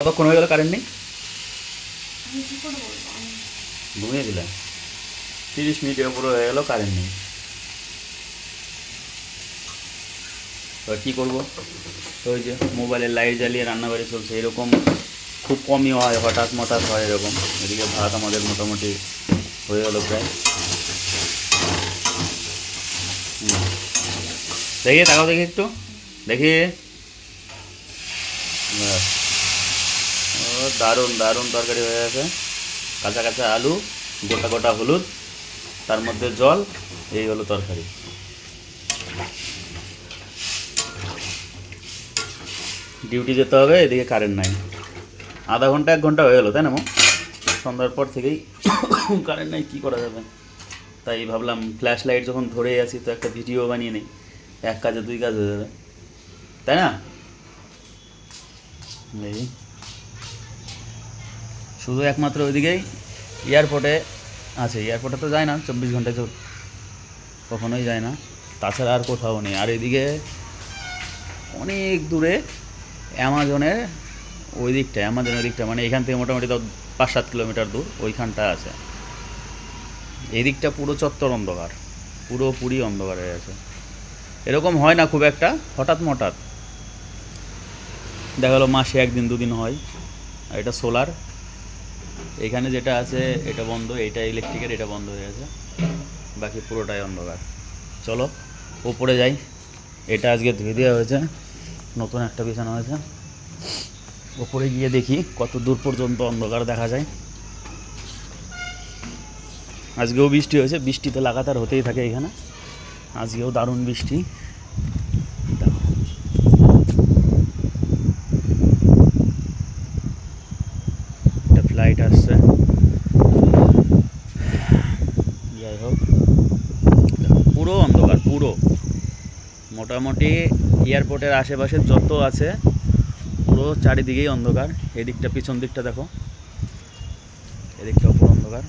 কতক্ষণ হয়ে গেল কারেন্ট নেই? ঘুমিয়ে দিলাম তিরিশ মিনিটের উপরে হয়ে গেল কারেন্ট নেই। এবার কী করব? তো ওই যে মোবাইলের লাইট জ্বালিয়ে রান্নাবাড়ি চলছে এরকম খুব কমই হয় হঠাৎ মঠাৎ হয় এরকম। এদিকে ভাত আমাদের মোটামুটি হয়ে গেল প্রায়। দেখি তাকাও দেখি একটু। দেখি দারুণ দারুণ তরকারি হয়ে গেছে। কাঁচা কাঁচা আলু, গোটা গোটা হলুদ, তার মধ্যে জল, এই হলো তরকারি। ডিউটি যেতে হবে, এদিকে কারেন্ট নাই। আধা ঘণ্টা, এক ঘণ্টা হয়ে গেলো, তাই না? সন্ধ্যার পর থেকেই কারেন্ট নাই, কী করা যাবে? তাই ভাবলাম ফ্ল্যাশ লাইট যখন ধরেই আছি, তো একটা ভিডিও বানিয়ে নিই। এক কাজে, দুই কাজ হয়ে যাবে তাই না? এই। শুধু একমাত্র ওইদিকেই এয়ারপোর্টে আছে। এয়ারপোর্টে তো যায় না, চব্বিশ ঘন্টায় চল কখনোই যায় না। তাছাড়া আর কোথাও নেই। আর এদিকে অনেক দূরে অ্যামাজনের ওই দিকটা অ্যামাজন ওই দিকটা মানে এখান থেকে মোটামুটি তো পাঁচ সাত কিলোমিটার দূর, ওইখানটা আছে। এই দিকটা পুরো চত্বর অন্ধকার পুরোপুরি অন্ধকার হয়ে আছে। এরকম হয় না খুব একটা, হঠাৎ মঠাৎ। দেখা গেলো মাসে একদিন দুদিন হয়, আর এটা সোলার। এখানে যেটা আছে, এটা বন্ধ এটা ইলেকট্রিকের এটা বন্ধ হয়ে গেছে। বাকি পুরোটাই অন্ধকার। চলো ওপরে যাই। এটা আজকে ধুয়ে দেওয়া হয়েছে। নতুন একটা বিছানা হয়েছে। ওপরে গিয়ে দেখি কত দূর পর্যন্ত অন্ধকার দেখা যায়। আজকেও বৃষ্টি হয়েছে। বৃষ্টি তো লাগাতার হতেই থাকে এখানে। আজকেও দারুণ বৃষ্টি। একটা ফ্লাইট আসছে যাই হোক দেখো, পুরো অন্ধকার পুরো। মোটামুটি এয়ারপোর্টের আশেপাশে যত আছে, পুরো চারিদিকেই অন্ধকার। এদিকটা পিছন দিকটা দেখো। এদিকটাও পুরো অন্ধকার।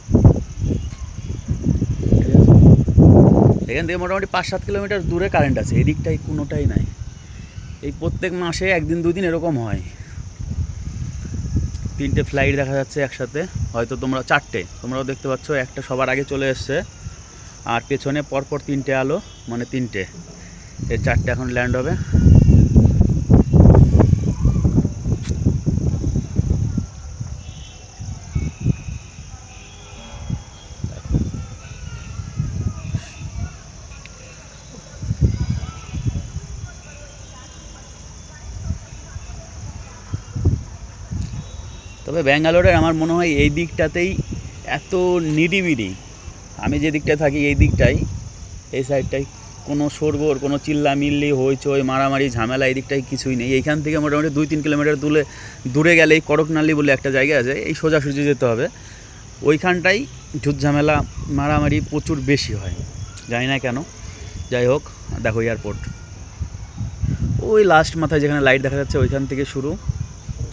এখান থেকে মোটামুটি পাঁচ সাত কিলোমিটার দূরে কারেন্ট আছে। এদিকটাই কোনোটাই নাই। এই প্রত্যেক মাসে একদিন, দুদিন এরকম হয়। তিনটে ফ্লাইট দেখা যাচ্ছে একসাথে। হয়তো তোমরা চারটে। তোমরাও দেখতে পাচ্ছ, একটা সবার আগে চলে এসছে। আর পেছনে পরপর তিনটে আলো। মানে তিনটে। এই চারটে এখন ল্যান্ড হবে। তবে ব্যাঙ্গালোরের আমার মনে হয় এই দিকটাতেই এত নিডিবিডি আমি যে দিকটায় থাকি এই দিকটাই। এই সাইডটাই। কোনো সরগোর কোনো চিল্লা মিল্লি হইচই, মারামারি, ঝামেলা, এই দিকটাই কিছুই নেই। এইখান থেকে মোটামুটি দুই তিন কিলোমিটার দূরে দূরে গেলেই করকনালি বলে একটা জায়গা আছে, এই সোজাসুজি যেতে হবে। ওইখানটাই ঝুট ঝামেলা, মারামারি প্রচুর বেশি হয়। জানি না কেন। যাই হোক, দেখো এয়ারপোর্ট। ওই লাস্ট মাথায় যেখানে লাইট দেখা যাচ্ছে, ওইখান থেকে শুরু।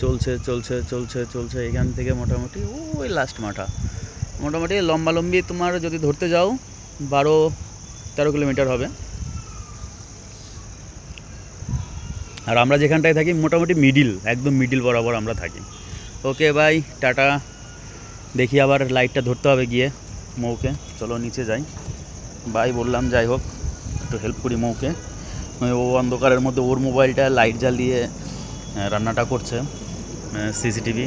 চলছে চলছে চলছে চলছে, এখান থেকে মোটামুটি, ওই লাস্ট মাথা। মোটামুটি লম্বালম্বি তোমার যদি ধরতে যাও, বারো তেরো কিলোমিটার হবে। আর আমরা যেখানটায় থাকি মোটামুটি মিডিল একদম মিডিল বরাবর আমরা থাকি। ওকে ভাই টাটা। দেখি আবার লাইটটা ধরতে হবে গিয়ে মৌকে। চলো নিচে যাই। বাই বললাম, যাই হোক, একটু হেল্প করি মৌকে। ও অন্ধকারের মধ্যে ওর মোবাইলটা লাইট জ্বালিয়ে রান্নাটা করছে সিসিটিভি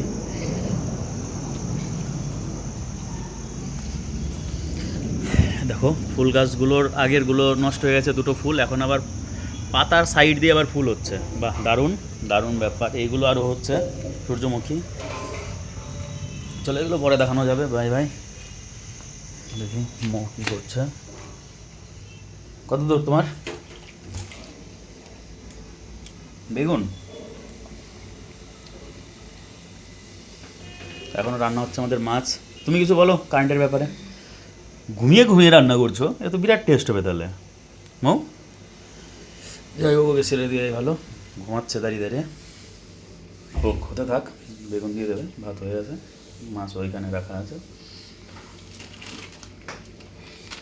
দেখো, ফুল গাছগুলোর আগেরগুলো নষ্ট হয়ে গেছে দুটো ফুল, এখন আবার পাতার সাইড দিয়ে আবার ফুল হচ্ছে। বাহ, দারুণ দারুণ ব্যাপার। এইগুলো আরও হচ্ছে, সূর্যমুখী। চলে, এগুলো পরে দেখানো যাবে। ভাই ভাই, দেখি, মৌ কী করছে। কত দূর তোমার? বেগুন? এখনও রান্না হচ্ছে আমাদের মাছ। তুমি কিছু বলো কারেন্টের ব্যাপারে। ঘুমিয়ে ঘুমিয়ে রান্না করছ এ তো বিরাট টেস্ট হবে তাহলে। মৌ? যাই হোক ওকে ছেড়ে দিয়ে ভালো। ঘুমাচ্ছে দাঁড়িয়ে দাঁড়িয়ে। হোক। হতে থাক বেগুন দিয়ে দেবে ভাত হয়ে আছে মাছ ওইখানে রাখা আছে।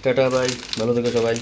Tata bye. ভালো থেকো সবাই।